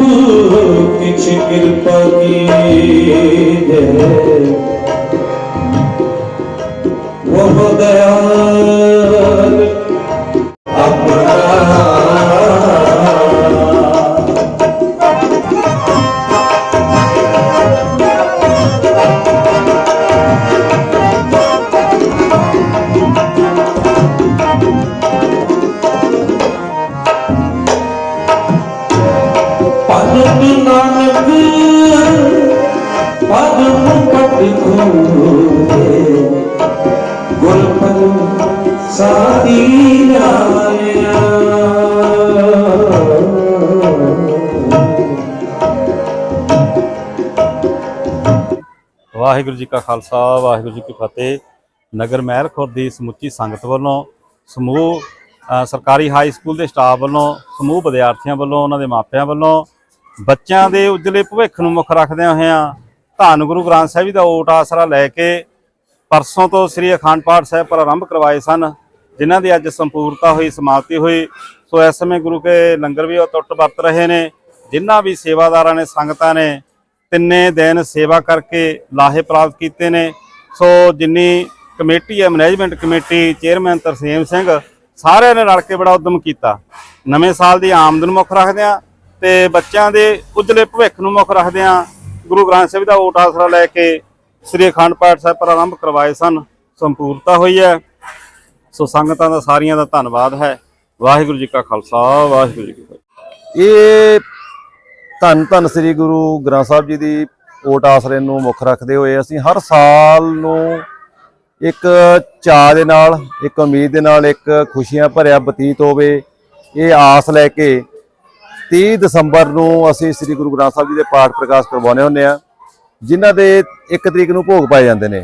कुछ कृपा की बहुत दया ਭਗਤ ਨਾਨਕ ਪਦ ਮੁਕਟ ਖੋਏ ਗੁਰਪਦ ਸਾਦੀ ਆਇਆ ਵਾਹਿਗੁਰੂ ਜੀ ਕਾ ਖਾਲਸਾ, ਵਾਹਿਗੁਰੂ ਜੀ ਕੀ ਫਤਿਹ। ਨਗਰ ਮਹਿਲ ਖੁਰ ਦੀ ਸਮੁੱਚੀ ਸੰਗਤ ਵੱਲੋਂ ਸਮੂਹ ਸਰਕਾਰੀ ਹਾਈ ਸਕੂਲ ਦੇ ਸਟਾਫ ਵੱਲੋਂ, ਸਮੂਹ ਵਿਦਿਆਰਥੀਆਂ ਵੱਲੋਂ, ਉਹਨਾਂ ਦੇ ਮਾਪਿਆਂ ਵੱਲੋਂ ਬੱਚਿਆਂ ਦੇ ਉਜਲੇ ਭਵਿੱਖ ਨੂੰ ਮੁੱਖ ਰੱਖਦਿਆਂ ਹੋਇਆਂ ਧੰਨ ਗੁਰੂ ਗ੍ਰੰਥ ਸਾਹਿਬ ਜੀ ਦਾ ਓਟ ਆਸਰਾ ਲੈ ਕੇ ਪਰਸੋਂ ਤੋਂ ਸ੍ਰੀ ਅਖੰਡ ਪਾਠ ਸਾਹਿਬ ਪ੍ਰਾਰੰਭ ਕਰਵਾਏ ਸਨ, ਜਿਨ੍ਹਾਂ ਦੀ ਅੱਜ ਸੰਪੂਰਤਾ ਹੋਈ, ਸਮਾਪਤੀ ਹੋਈ। ਸੋ ਇਸ ਸਮੇਂ ਗੁਰੂ ਕੇ ਲੰਗਰ ਵੀ ਟੁੱਟ ਵਰਤ ਰਹੇ ਨੇ, ਜਿਨ੍ਹਾਂ ਵੀ ਸੇਵਾਦਾਰਾਂ ਨੇ, ਸੰਗਤਾਂ ਨੇ ਤਿੰਨੇ ਦਿਨ ਸੇਵਾ ਕਰਕੇ ਲਾਹੇ ਪ੍ਰਾਪਤ ਕੀਤੇ ਨੇ। ਸੋ ਜਿੰਨੀ ਕਮੇਟੀ ਹੈ, management committee, chairman Tarsem Singh, ਸਾਰਿਆਂ ਨੇ ਰਲ ਕੇ ਬੜਾ ਉਦਮ ਕੀਤਾ। ਨਵੇਂ ਸਾਲ ਦੀ ਆਮਦਨ ਮੁੱਖ ਰੱਖਦਿਆਂ ਤੇ ਬੱਚਿਆਂ ਦੇ ਉਜਲੇ ਭਵਿੱਖ ਨੂੰ ਮੁੱਖ ਰੱਖਦਿਆਂ ਗੁਰੂ ਗ੍ਰੰਥ ਸਾਹਿਬ ਦਾ ਓਟ ਆਸਰਾ ਲੈ ਕੇ ਸ੍ਰੀ ਅਖੰਡ ਪਾਠ ਸਾਹਿਬ ਪ੍ਰਾਰੰਭ ਕਰਵਾਏ ਸਨ। ਸੰਪੂਰਤਾ ਹੋਈ ਹੈ। ਸੋ ਸੰਗਤਾਂ ਦਾ ਸਾਰੀਆਂ ਦਾ ਧੰਨਵਾਦ ਹੈ। ਵਾਹਿਗੁਰੂ ਜੀ ਕਾ ਖਾਲਸਾ, ਵਾਹਿਗੁਰੂ ਜੀ ਕੀ ਫਤਿਹ। ਇਹ ਧੰਨ ਧੰਨ ਸ੍ਰੀ ਗੁਰੂ ਗ੍ਰੰਥ ਸਾਹਿਬ ਜੀ ਦੀ ਓਟ ਆਸਰੇ ਨੂੰ ਮੁੱਖ ਰੱਖਦੇ ਹੋਏ ਅਸੀਂ ਹਰ ਸਾਲ ਨੂੰ ਇੱਕ ਚਾਅ ਦੇ ਨਾਲ, ਇੱਕ ਉਮੀਦ ਦੇ ਨਾਲ, ਇੱਕ ਖੁਸ਼ੀਆਂ ਭਰਿਆ ਬਤੀਤ ਹੋਵੇ, ਇਹ ਆਸ ਲੈ ਕੇ 30 ਦਸੰਬਰ ਨੂੰ ਅਸੀਂ ਸ੍ਰੀ ਗੁਰੂ ਗ੍ਰੰਥ ਸਾਹਿਬ ਜੀ ਦੇ ਪਾਠ ਪ੍ਰਕਾਸ਼ ਕਰਵਾਉਣੇ ਹੁੰਦੇ ਆ ਜਿਨ੍ਹਾਂ ਦੇ 1 ਤਰੀਕ ਨੂੰ ਭੋਗ ਪਾਏ ਜਾਂਦੇ ਨੇ,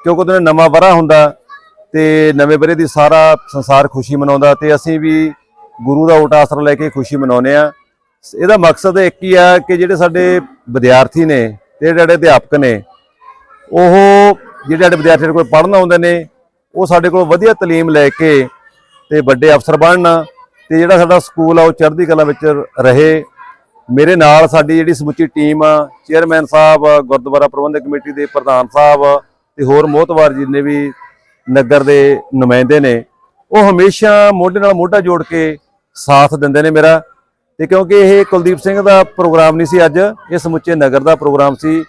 ਕਿਉਂਕਿ ਉਹਦੇ ਨਵਾਂ ਵਰਾ ਹੁੰਦਾ ਤੇ ਨਵੇਂ ਵਰੇ ਦੀ ਸਾਰਾ ਸੰਸਾਰ ਖੁਸ਼ੀ ਮਨਾਉਂਦਾ ਤੇ ਅਸੀਂ ਵੀ ਗੁਰੂ ਦਾ ਓਟ ਆਸਰਾ ਲੈ ਕੇ ਖੁਸ਼ੀ ਮਨਾਉਂਦੇ ਆ ਇਹਦਾ ਮਕਸਦ ਇੱਕ ਹੀ ਆ ਕਿ ਜਿਹੜੇ ਸਾਡੇ ਵਿਦਿਆਰਥੀ ਨੇ ਤੇ ਜਿਹੜੇ ਅਧਿਆਪਕ ਨੇ, ਉਹ ਜਿਹੜੇ ਸਾਡੇ ਵਿਦਿਆਰਥੀ ਕੋਲ ਪੜ੍ਹਨ ਆਉਂਦੇ ਨੇ, ਉਹ ਸਾਡੇ ਕੋਲ ਵਧੀਆ ਤਾਲੀਮ ਲੈ ਕੇ ਤੇ ਵੱਡੇ ਅਫਸਰ ਬਣਨ ਤੇ ਜਿਹੜਾ ਸਾਡਾ ਸਕੂਲ ਆ, ਉਹ ਚੜ੍ਹਦੀ ਕਲਾ ਵਿੱਚ ਰਹੇ। ਮੇਰੇ ਨਾਲ ਸਾਡੀ ਜਿਹੜੀ ਸਮੁੱਚੀ ਟੀਮ ਆ, ਚੇਅਰਮੈਨ ਸਾਹਿਬ, ਗੁਰਦੁਆਰਾ ਪ੍ਰਬੰਧਕ ਕਮੇਟੀ ਦੇ ਪ੍ਰਧਾਨ ਸਾਹਿਬ ਤੇ ਹੋਰ ਮੋਹਤਵਾਰ ਜਿੰਨੇ ਵੀ ਨਗਰ ਦੇ ਨੁਮਾਇੰਦੇ ਨੇ, ਉਹ ਹਮੇਸ਼ਾ ਮੋਢੇ ਨਾਲ ਮੋਢਾ ਜੋੜ ਕੇ ਸਾਥ ਦਿੰਦੇ ਨੇ ਮੇਰਾ। ਤੇ ਕਿਉਂਕਿ ਇਹ ਕੁਲਦੀਪ ਸਿੰਘ ਦਾ ਪ੍ਰੋਗਰਾਮ ਨਹੀਂ ਸੀ ਅੱਜ, ਇਹ ਸਮੁੱਚੇ ਨਗਰ ਦਾ ਪ੍ਰੋਗਰਾਮ ਸੀ।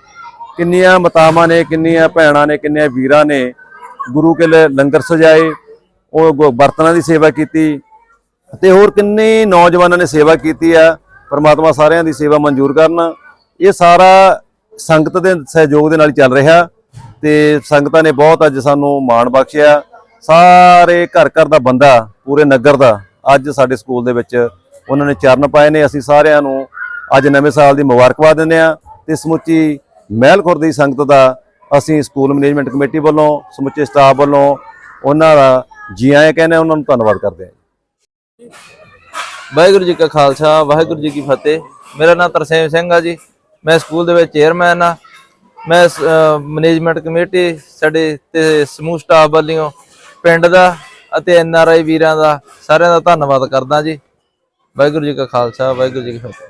ਕਿੰਨੀਆਂ ਮਾਤਾਵਾਂ ਨੇ, ਕਿੰਨੀਆਂ ਭੈਣਾਂ ਨੇ ਕਿੰਨੇ ਵੀਰਾਂ ਨੇ, ਗੁਰੂ ਕੇ ਲੰਗਰ ਸਜਾਏ, ਉਹ ਗ- ਬਰਤਨਾਂ ਦੀ ਸੇਵਾ ਕੀਤੀ ਤੇ ਹੋਰ ਕਿੰਨੇ ਨੌਜਵਾਨਾਂ ਨੇ ਸੇਵਾ ਕੀਤੀ ਆ ਪਰਮਾਤਮਾ ਸਾਰਿਆਂ ਦੀ ਸੇਵਾ ਮਨਜ਼ੂਰ ਕਰਨ। ਇਹ ਸਾਰਾ ਸੰਗਤ ਦੇ ਸਹਿਯੋਗ ਦੇ ਨਾਲ ਹੀ ਚੱਲ ਰਿਹਾ ਤੇ ਸੰਗਤਾਂ ਨੇ ਬਹੁਤ ਅੱਜ ਸਾਨੂੰ ਮਾਣ ਬਖਸ਼ਿਆ। ਸਾਰੇ ਘਰ ਘਰ ਦਾ ਬੰਦਾ ਪੂਰੇ ਨਗਰ ਦਾ ਅੱਜ ਸਾਡੇ ਸਕੂਲ ਦੇ ਵਿੱਚ ਉਹਨਾਂ ਨੇ ਚਰਨ ਪਾਏ ਨੇ। ਅਸੀਂ ਸਾਰਿਆਂ ਨੂੰ ਅੱਜ ਨਵੇਂ ਸਾਲ ਦੀ ਮੁਬਾਰਕਬਾਦ ਦਿੰਦੇ ਆ ਤੇ ਸਮੁੱਚੀ ਮਹਿਲ ਖੁਰਦ ਦੀ ਸੰਗਤ ਦਾ ਅਸੀਂ ਸਕੂਲ ਮੈਨੇਜਮੈਂਟ ਕਮੇਟੀ ਵੱਲੋਂ ਸਮੁੱਚੇ ਸਟਾਫ ਵੱਲੋਂ ਉਹਨਾਂ ਦਾ ਜੀ ਆਇਆਂ ਕਹਿੰਦੇ ਹਾਂ, ਉਹਨਾਂ ਨੂੰ ਧੰਨਵਾਦ ਕਰਦੇ ਹਾਂ। ਵਾਹਿਗੁਰੂ ਜੀ ਕਾ ਖਾਲਸਾ, ਵਾਹਿਗੁਰੂ ਜੀ ਕੀ ਫਤਿਹ। ਮੇਰਾ ਨਾਮ ਤਰਸੇਮ ਸਿੰਘ ਆ ਜੀ। ਮੈਂ ਸਕੂਲ ਦੇ ਵਿੱਚ ਚੇਅਰਮੈਨ ਆ। ਮੈਂ ਮੈਨੇਜਮੈਂਟ ਕਮੇਟੀ ਸਾਡੇ ਤੇ ਸਮੂਹ ਸਟਾਫ ਵੱਲੋਂ ਪਿੰਡ ਦਾ ਅਤੇ ਐਨ ਆਰ ਆਈ ਵੀਰਾਂ ਦਾ ਸਾਰਿਆਂ ਦਾ ਧੰਨਵਾਦ ਕਰਦਾ ਜੀ। ਵਾਹਿਗੁਰੂ ਜੀ ਕਾ ਖਾਲਸਾ, ਵਾਹਿਗੁਰੂ ਜੀ ਕੀ ਫਤਿਹ।